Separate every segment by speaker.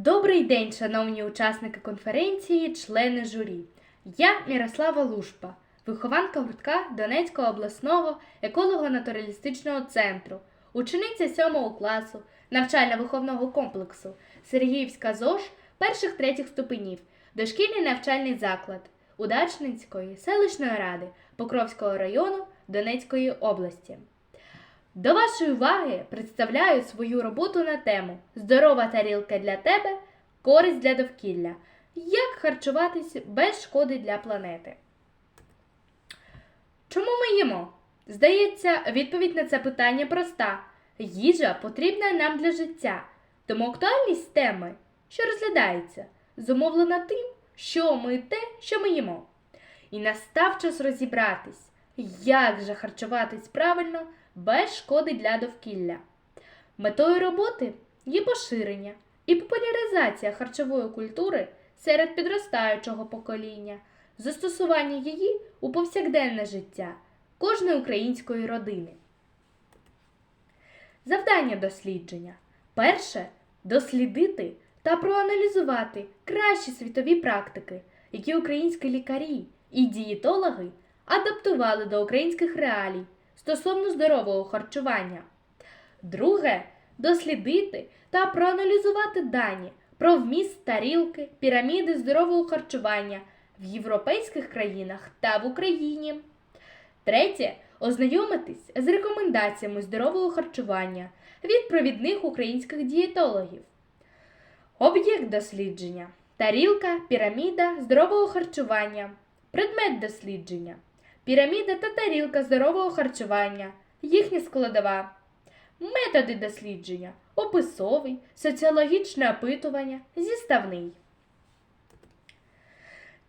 Speaker 1: Добрий день, шановні учасники конференції, члени журі. Я Мірослава Лушпа, вихованка гуртка Донецького обласного еколого-натуралістичного центру, учениця 7 класу навчально-виховного комплексу Сергіївська ЗОЖ перших третіх ступенів, дошкільний навчальний заклад Удачницької селищної ради Покровського району Донецької області. До вашої уваги представляю свою роботу на тему Здорова тарілка для тебе, користь для довкілля. Як харчуватись без шкоди для планети? Чому ми їмо? Здається, відповідь на це питання проста. Їжа потрібна нам для життя, тому актуальність теми, що розглядається, зумовлена тим, що ми те, що ми їмо. І настав час розібратись, як же харчуватись правильно без шкоди для довкілля. Метою роботи є поширення і популяризація харчової культури серед підростаючого покоління, застосування її у повсякденне життя кожної української родини. Завдання дослідження. Перше дослідити та проаналізувати кращі світові практики, які українські лікарі і дієтологи адаптували до українських реалій стосовно здорового харчування. Друге дослідити та проаналізувати дані про вміст тарілки, піраміди здорового харчування в європейських країнах та в Україні. Третє ознайомитись з рекомендаціями здорового харчування від провідних українських дієтологів. Об'єкт дослідження. Тарілка, піраміда здорового харчування. Предмет дослідження. Піраміда та тарілка здорового харчування. Їхня складова. Методи дослідження. Описовий, соціологічне опитування, зіставний.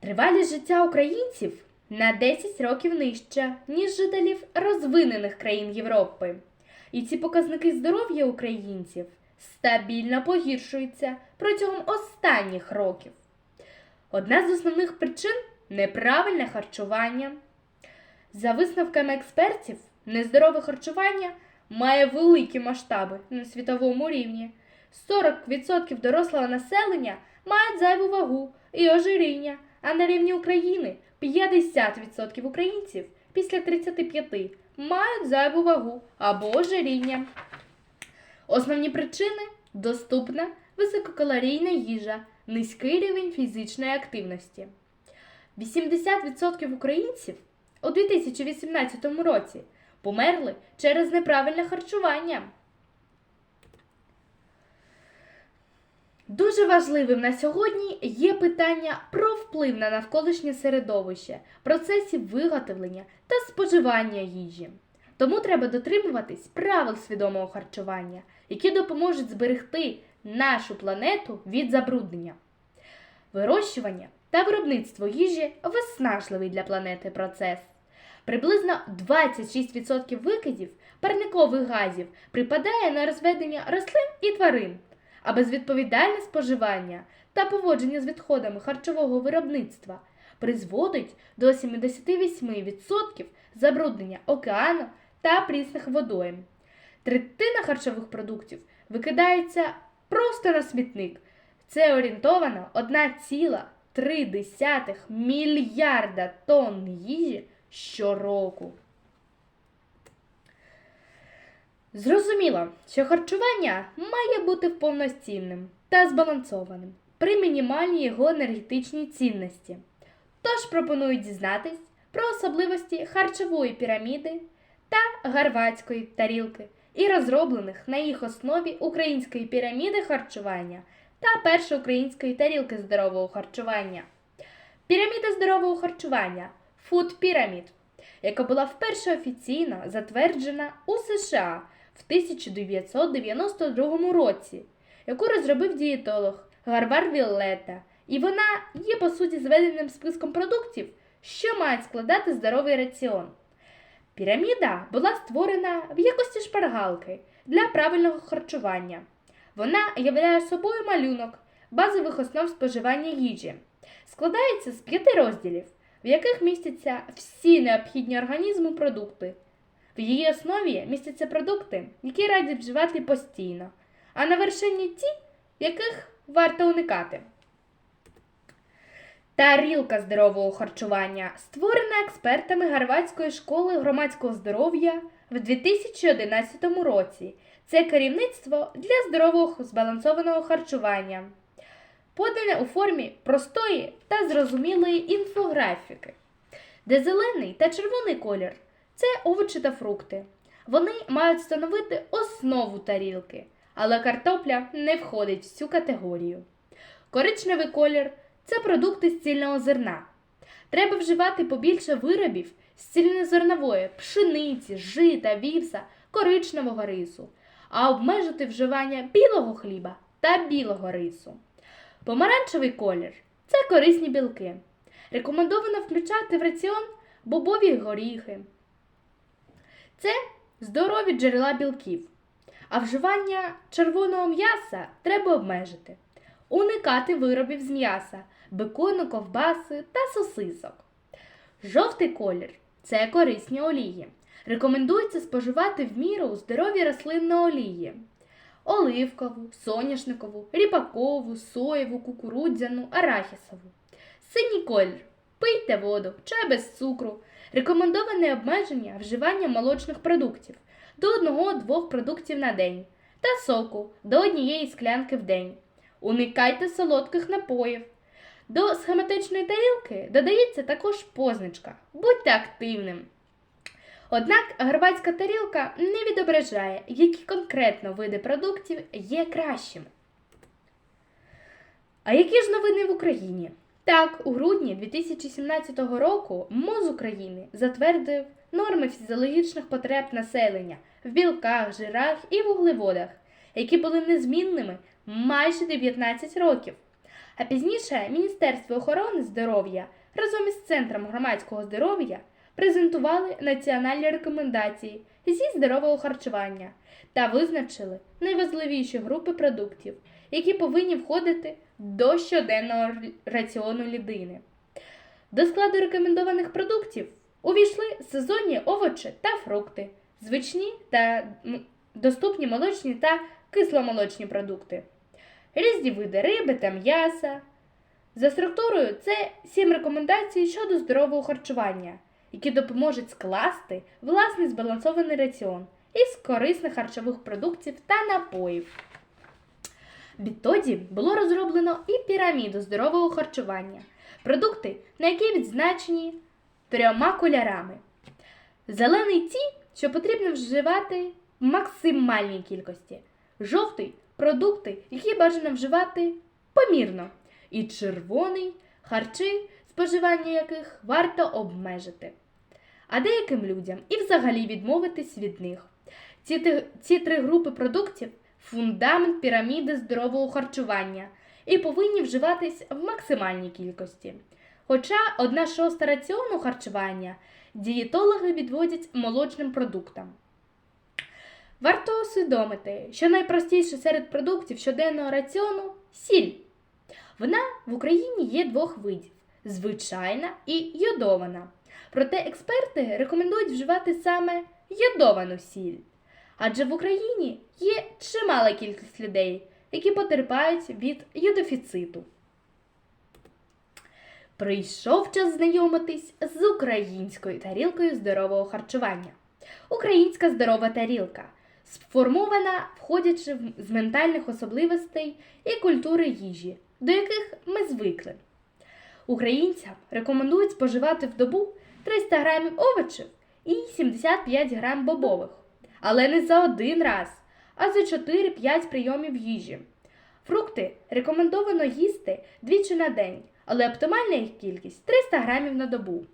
Speaker 1: Тривалість життя українців на 10 років нижча, ніж жителів розвинених країн Європи. І ці показники здоров'я українців стабільно погіршуються протягом останніх років. Одна з основних причин неправильне харчування. За висновками експертів, нездорове харчування має великі масштаби на світовому рівні. 40% дорослого населення мають зайву вагу і ожиріння, а на рівні України 50% українців після 35 мають зайву вагу або ожиріння. Основні причини доступна висококалорійна їжа, низький рівень фізичної активності. 80% українців у 2018 році померли через неправильне харчування. Дуже важливим на сьогодні є питання про вплив на навколишнє середовище, процесів виготовлення та споживання їжі. Тому треба дотримуватись правил свідомого харчування, які допоможуть зберегти нашу планету від забруднення. Вирощування та виробництво їжі виснажливий для планети процес. Приблизно 26% викидів парникових газів припадає на розведення рослин і тварин, а безвідповідальне споживання та поводження з відходами харчового виробництва призводить до 78% забруднення океану та прісних водойм. Третина харчових продуктів викидається просто на смітник. Це орієнтовано 1,3 мільярда тонн їжі щороку. Зрозуміло, що харчування має бути повноцінним та збалансованим при мінімальній його енергетичній цінності. Тож пропоную дізнатись про особливості харчової піраміди та гарватської тарілки і розроблених на їх основі української піраміди харчування та першої української тарілки здорового харчування. Піраміда здорового харчування Food Pyramid, яка була вперше офіційно затверджена у США в 1992 році, яку розробив дієтолог Гарвар Віллета, і вона є по суті зведеним списком продуктів, що мають складати здоровий раціон. Піраміда була створена в якості шпаргалки для правильного харчування. Вона являє собою малюнок базових основ споживання їжі. Складається з п'яти розділів, в яких містяться всі необхідні організму продукти. В її основі містяться продукти, які радять вживати постійно, а на вершині ті, яких варто уникати. Тарілка здорового харчування створена експертами Гарвардської школи громадського здоров'я в 2011 році. Це керівництво для здорового збалансованого харчування, подане у формі простої та зрозумілої інфографіки, де зелений та червоний колір це овочі та фрукти. Вони мають становити основу тарілки, але картопля не входить в цю категорію. Коричневий колір це продукти з цільного зерна. Треба вживати побільше виробів з цільнозернової пшениці, жита, вівса, коричневого рису, а обмежити вживання білого хліба та білого рису. Помаранчевий колір це корисні білки. Рекомендовано включати в раціон бобові горіхи. Це здорові джерела білків. А вживання червоного м'яса треба обмежити. Уникати виробів з м'яса, бекону, ковбаси та сосисок. Жовтий колір це корисні олії. Рекомендується споживати в міру здорові рослинні олії. Оливкову, соняшникову, ріпакову, соєву, кукурудзяну, арахісову. Синій колір. Пийте воду, чай без цукру. Рекомендоване обмеження вживання молочних продуктів до 1-2 продуктів на день та соку до однієї склянки в день. Уникайте солодких напоїв. До схематичної тарілки додається також позначка. Будьте активним. Однак гарбатська тарілка не відображає, які конкретно види продуктів є кращими. А які ж новини в Україні? Так, у грудні 2017 року МОЗ України затвердив норми фізіологічних потреб населення в білках, жирах і вуглеводах, які були незмінними майже 19 років. А пізніше Міністерство охорони здоров'я разом із Центром громадського здоров'я презентували національні рекомендації зі здорового харчування та визначили найважливіші групи продуктів, які повинні входити до щоденного раціону людини. До складу рекомендованих продуктів увійшли сезонні овочі та фрукти, звичні та доступні молочні та кисломолочні продукти, різні види риби та м'яса. За структурою це сім рекомендацій щодо здорового харчування, які допоможуть скласти власний збалансований раціон із корисних харчових продуктів та напоїв. Відтоді було розроблено і піраміду здорового харчування, продукти, на які відзначені трьома кольорами. Зелений ті, що потрібно вживати в максимальній кількості. Жовтий продукти, які бажано вживати помірно. І червоний харчі, споживання яких варто обмежити. А деяким людям і взагалі відмовитись від них. Ці, ці три групи продуктів фундамент піраміди здорового харчування і повинні вживатись в максимальній кількості. Хоча одна шоста раціону харчування дієтологи відводять молочним продуктам. Варто усвідомити, що найпростіше серед продуктів щоденного раціону сіль. Вона в Україні є двох видів: звичайна і йодована. Проте експерти рекомендують вживати саме йодовану сіль. Адже в Україні є чимала кількість людей, які потерпають від йодофіциту. Прийшов час знайомитись з українською тарілкою здорового харчування. Українська здорова тарілка сформована, входячи з ментальних особливостей і культури їжі, до яких ми звикли. Українцям рекомендують споживати в добу 300 грамів овочів і 75 грам бобових, але не за один раз, а за 4-5 прийомів їжі. Фрукти рекомендовано їсти двічі на день, але оптимальна їх кількість 300 грамів на добу.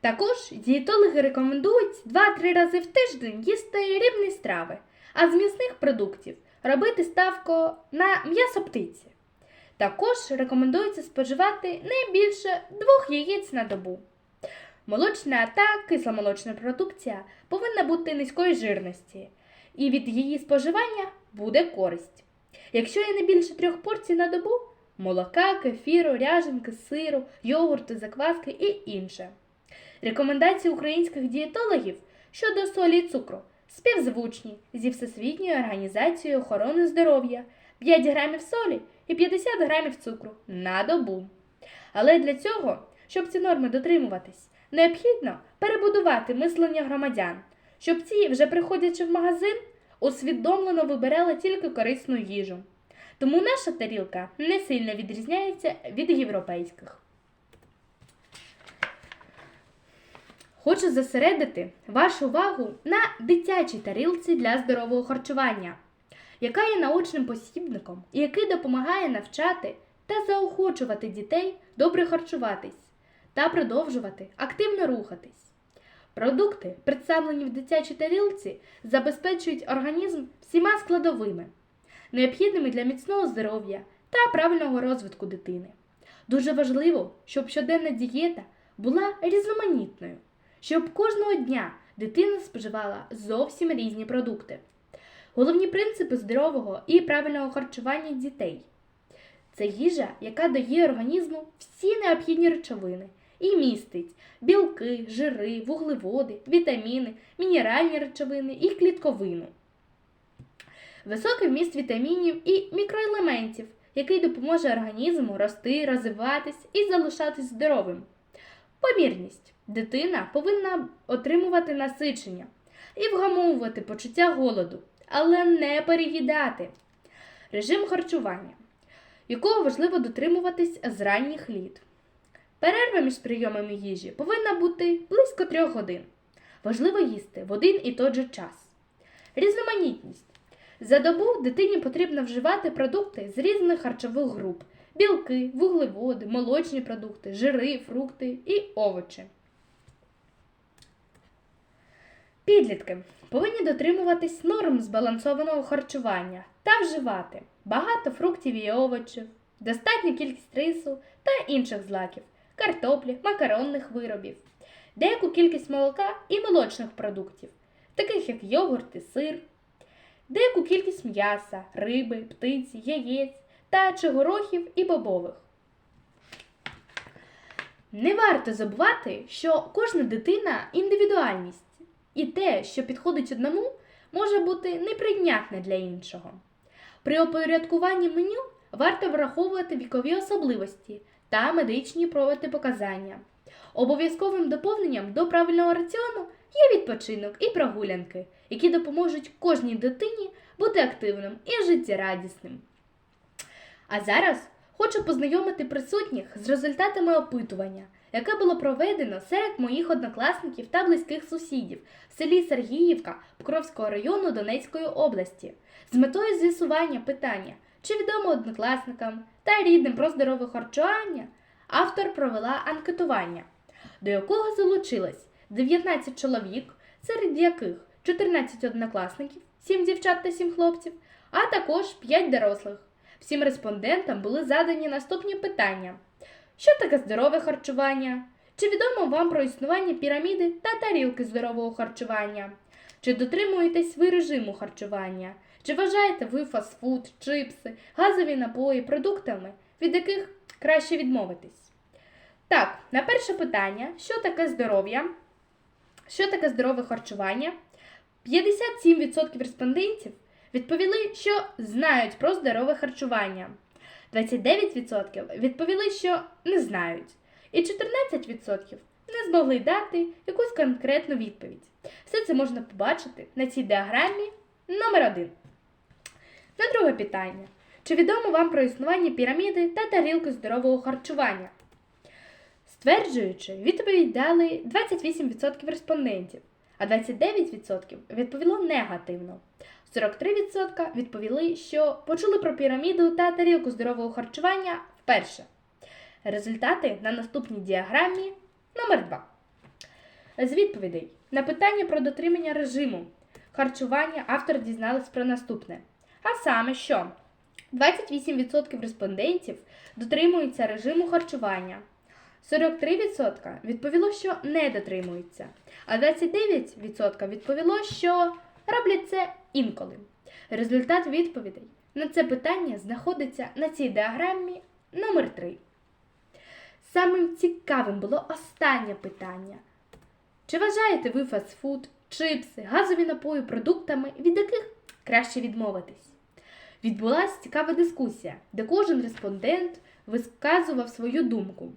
Speaker 1: Також дієтологи рекомендують 2-3 рази в тиждень їсти рібні страви, а з м'ясних продуктів робити ставку на м'ясо птиці. Також рекомендується споживати не більше двох яєць на добу. Молочна та кисломолочна продукція повинна бути низької жирності, і від її споживання буде користь. Якщо є не більше трьох порцій на добу, молока, кефіру, ряженки, сиру, йогурти, закваски і інше. Рекомендації українських дієтологів щодо солі і цукру співзвучні зі Всесвітньою організацією охорони здоров'я 5 грамів солі і 50 грамів цукру на добу. Але для цього, щоб ці норми дотримуватись, необхідно перебудувати мислення громадян, щоб ці, вже приходячи в магазин, усвідомлено вибирали тільки корисну їжу. Тому наша тарілка не сильно відрізняється від європейських. Хочу зосередити вашу увагу на дитячій тарілці для здорового харчування, яка є наочним посібником і який допомагає навчати та заохочувати дітей добре харчуватись та продовжувати активно рухатись. Продукти, представлені в дитячій тарілці, забезпечують організм всіма складовими, необхідними для міцного здоров'я та правильного розвитку дитини. Дуже важливо, щоб щоденна дієта була різноманітною, щоб кожного дня дитина споживала зовсім різні продукти. Головні принципи здорового і правильного харчування дітей це їжа, яка дає організму всі необхідні речовини і містить білки, жири, вуглеводи, вітаміни, мінеральні речовини і клітковину. Високий вміст вітамінів і мікроелементів, який допоможе організму рости, розвиватись і залишатись здоровим. Помірність. Дитина повинна отримувати насичення і вгамовувати почуття голоду, але не переїдати. Режим харчування, якого важливо дотримуватись з ранніх літ. Перерва між прийомами їжі повинна бути близько трьох годин. Важливо їсти в один і той же час. Різноманітність. За добу дитині потрібно вживати продукти з різних харчових груп: білки, вуглеводи, молочні продукти, жири, фрукти і овочі. Підлітки повинні дотримуватись норм збалансованого харчування та вживати багато фруктів і овочів, достатню кількість рису та інших злаків, картоплі, макаронних виробів, деяку кількість молока і молочних продуктів, таких як йогурт і сир, деяку кількість м'яса, риби, птиці, яєць та чи горохів і бобових. Не варто забувати, що кожна дитина індивідуальність, і те, що підходить одному, може бути неприйнятне для іншого. При опорядкуванні меню варто враховувати вікові особливості та медичні протипоказання. Обов'язковим доповненням до правильного раціону є відпочинок і прогулянки, які допоможуть кожній дитині бути активним і життєрадісним. А зараз хочу познайомити присутніх з результатами опитування, яке було проведено серед моїх однокласників та близьких сусідів в селі Сергіївка Покровського району Донецької області з метою з'ясування питання, чи відомо однокласникам та рідним про здорове харчування, автор провела анкетування, до якого залучилось 19 чоловік, серед яких 14 однокласників, 7 дівчат та 7 хлопців, а також 5 дорослих. Всім респондентам були задані наступні питання: що таке здорове харчування? Чи відомо вам про існування піраміди та тарілки здорового харчування? Чи дотримуєтесь ви режиму харчування? Чи вважаєте ви фастфуд, чипси, газові напої продуктами, від яких краще відмовитись? Так, на перше питання, що таке здоров'я? Що таке здорове харчування? 57% респондентів відповіли, що знають про здорове харчування. 29% відповіли, що не знають. І 14% не змогли дати якусь конкретну відповідь. Все це можна побачити на цій діаграмі номер 1 На друге питання. Чи відомо вам про існування піраміди та тарілки здорового харчування? Стверджуючи, відповідь дали 28% респондентів, а 29% відповіло негативно. 43% відповіли, що почули про піраміду та тарілку здорового харчування вперше. Результати на наступній діаграмі номер 2 З відповідей на питання про дотримання режиму харчування автор дізналась про наступне. А саме, що 28% респондентів дотримуються режиму харчування. 43% відповіло, що не дотримуються, а 29% відповіло, що роблять це інколи. Результат відповідей на це питання знаходиться на цій діаграмі номер 3 Самим цікавим було останнє питання. Чи вважаєте ви фастфуд, чипси, газові напої продуктами, від яких краще відмовитись? Відбулася цікава дискусія, де кожен респондент висказував свою думку.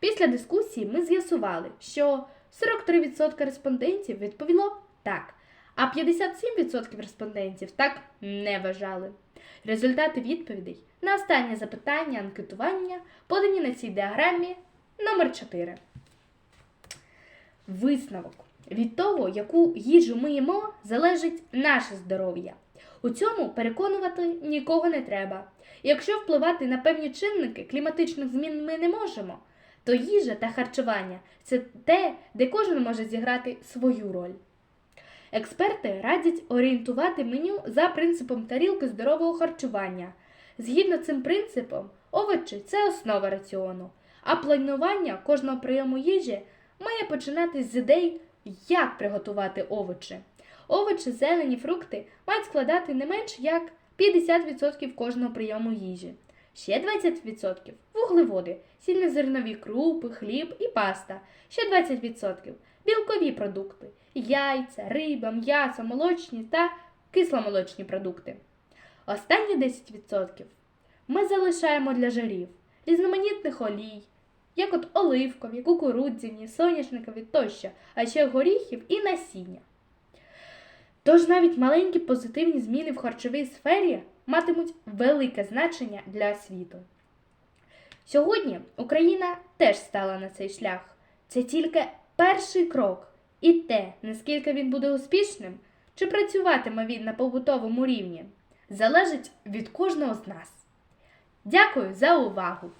Speaker 1: Після дискусії ми з'ясували, що 43% респондентів відповіло так, а 57% респондентів так не вважали. Результати відповідей на останнє запитання анкетування подані на цій діаграмі номер 4. Висновок. Від того, яку їжу ми їмо, залежить наше здоров'я. У цьому переконувати нікого не треба. Якщо впливати на певні чинники кліматичних змін ми не можемо, то їжа та харчування це те, де кожен може зіграти свою роль. Експерти радять орієнтувати меню за принципом тарілки здорового харчування. Згідно цим принципом, овочі це основа раціону, а планування кожного прийому їжі має починатись з ідей, як приготувати овочі. Овочі, зелені, фрукти мають складати не менш як 50% кожного прийому їжі. Ще 20% вуглеводи, цільнозернові крупи, хліб і паста. Ще 20% білкові продукти, яйця, риба, м'ясо, молочні та кисломолочні продукти. Останні 10% ми залишаємо для жарів, різноманітних олій, як от оливкові, кукурудзяні, соняшникові тощо, а ще горіхів і насіння. Тож навіть маленькі позитивні зміни в харчовій сфері матимуть велике значення для світу. Сьогодні Україна теж стала на цей шлях. Це тільки перший крок, і те, наскільки він буде успішним, чи працюватиме він на побутовому рівні, залежить від кожного з нас. Дякую за увагу!